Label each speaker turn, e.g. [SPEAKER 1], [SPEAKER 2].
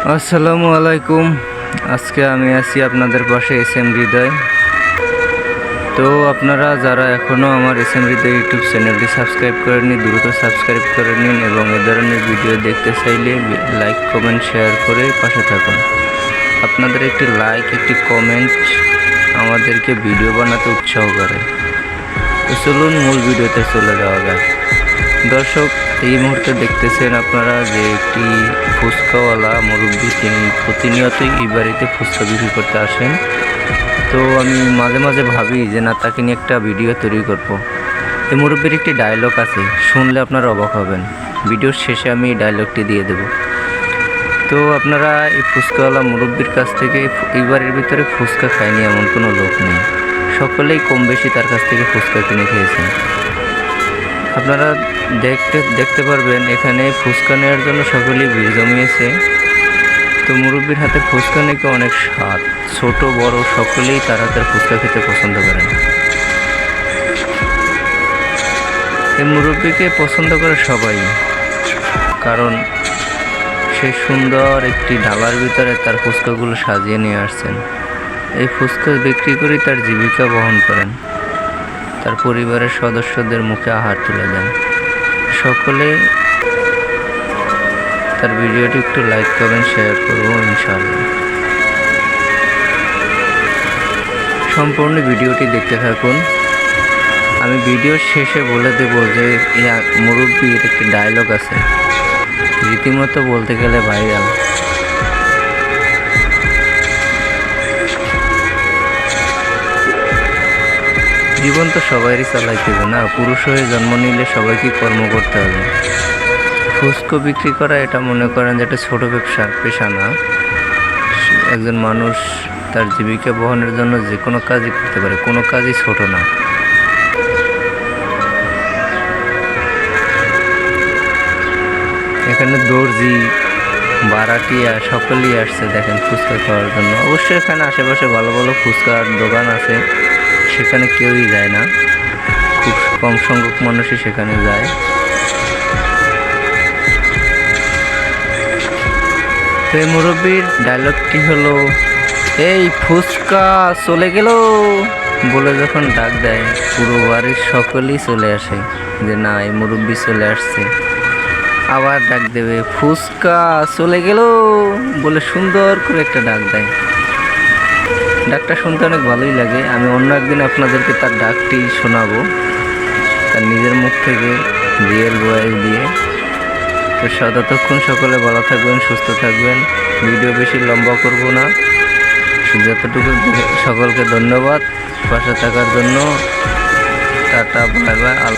[SPEAKER 1] আসসালামু আলাইকুম। আজকে আমি আছি আপনাদের পাশে এস এম হৃদয়। তো আপনারা যারা এখনও আমার এস এম হৃদয় ইউটিউব চ্যানেলটি সাবস্ক্রাইব করেননি, দ্রুত সাবস্ক্রাইব করে নিন এবং এ ধরনের ভিডিও দেখতে চাইলে লাইক কমেন্ট শেয়ার করে পাশে থাকুন। আপনাদের একটি লাইক একটি কমেন্ট আমাদেরকে ভিডিও বানাতে উৎসাহ করে। তো চলুন মূল ভিডিওতে চলে যাওয়া যাক। দর্শক, এই মুহূর্তে দেখতেছেন আপনারা যে একটি ফুচকাওয়ালা মুরব্বী, তিনি প্রতিনিয়তই এই বাড়িতে ফুচকা বিক্রি করতে আসেন। তো আমি মাঝে মাঝে ভাবি যে, না, তাকে নিয়ে একটা ভিডিও তৈরি করব। এই মুরব্বীর একটি ডায়লগ আছে, শুনলে আপনারা অবাক হবেন। ভিডিওর শেষে আমি এই ডায়লগটি দিয়ে দেব। তো আপনারা এই ফুচকাওয়ালা মুরব্বীর কাছ থেকে এই বাড়ির ভিতরে ফুচকা খায়নি এমন কোনো লোক নেই। সকলেই কম বেশি তার কাছ থেকে ফুচকা কিনে খেয়েছেন। আপনারা দেখতে দেখতে পারবেন, এখানে ফুচকা নেওয়ার জন্য সকলেই ভিড় জমিয়েছে। তো মুরব্বীর হাতে ফুচকা নাকি অনেক স্বাদ। ছোট, বড়, সকলেই তার হাতের ফুচকা খেতে পছন্দ করেন। এই মুরব্বীকে পছন্দ করে সবাই, কারণ সে সুন্দর একটি ঢাবার ভিতরে তার ফুচকাগুলো সাজিয়ে নিয়ে আসছেন। এই ফুচকা বিক্রি করে তার জীবিকা বহন করেন। তার পরিবারের সদস্যদের মুখে আহার তুলে দেন। সকলে তার ভিডিওটি একটু লাইক করবেন শেয়ার করব ইনশাআল্লাহ। সম্পূর্ণ ভিডিওটি দেখতে থাকুন। আমি ভিডিওর শেষে বলে দেব যে মুরব্বীর একটি ডায়লগ আছে। রীতিমতো বলতে গেলে ভাইরাল জীবন তো সবারই চালাইতে হবে না? পুরুষ হয়ে জন্ম নিলে সবাইকে কর্ম করতে হবে। ফুচকো বিক্রি করা, এটা মনে করেন যে একটা ছোটো ব্যবসা, পেশা না। একজন মানুষ তার জীবিকা বহনের জন্য যে কোনো কাজই করতে পারে, কোনো কাজই ছোট না। এখানে দর্জি, বারাটিয়া সকলেই আসছে দেখেন ফুচকা খাওয়ার জন্য। অবশ্যই এখানে আশেপাশে ভালো ভালো ফুচকার দোকান আছে। সেখানে কেউই যায় না। খুব কম সংখ্যক মানুষই সেখানে যায়। তো মুরব্বীর ডায়লগটি হলো, এই ফুচকা চলে গেল। বলে যখন ডাক দেয়, পুরো বাড়ির সকলেই চলে আসে যে, না, এই মুরব্বী চলে আসছে। আবার ডাক দেবে, ফুচকা চলে গেল। বলে সুন্দর করে একটা ডাক দেয়। ডাকটা শুনতে অনেক ভালোই লাগে। আমি অন্য একদিন আপনাদেরকে তার ডাকটি শোনাবো। তার নিজের মুখ থেকে রিয়েল বয়স দিয়ে। তো ততক্ষণ সকলে ভালো থাকবেন, সুস্থ থাকবেন। ভিডিও বেশি লম্বা করব না। যতটুকু সকলকে ধন্যবাদ। পাশে থাকার জন্য টাটা, বাই বাই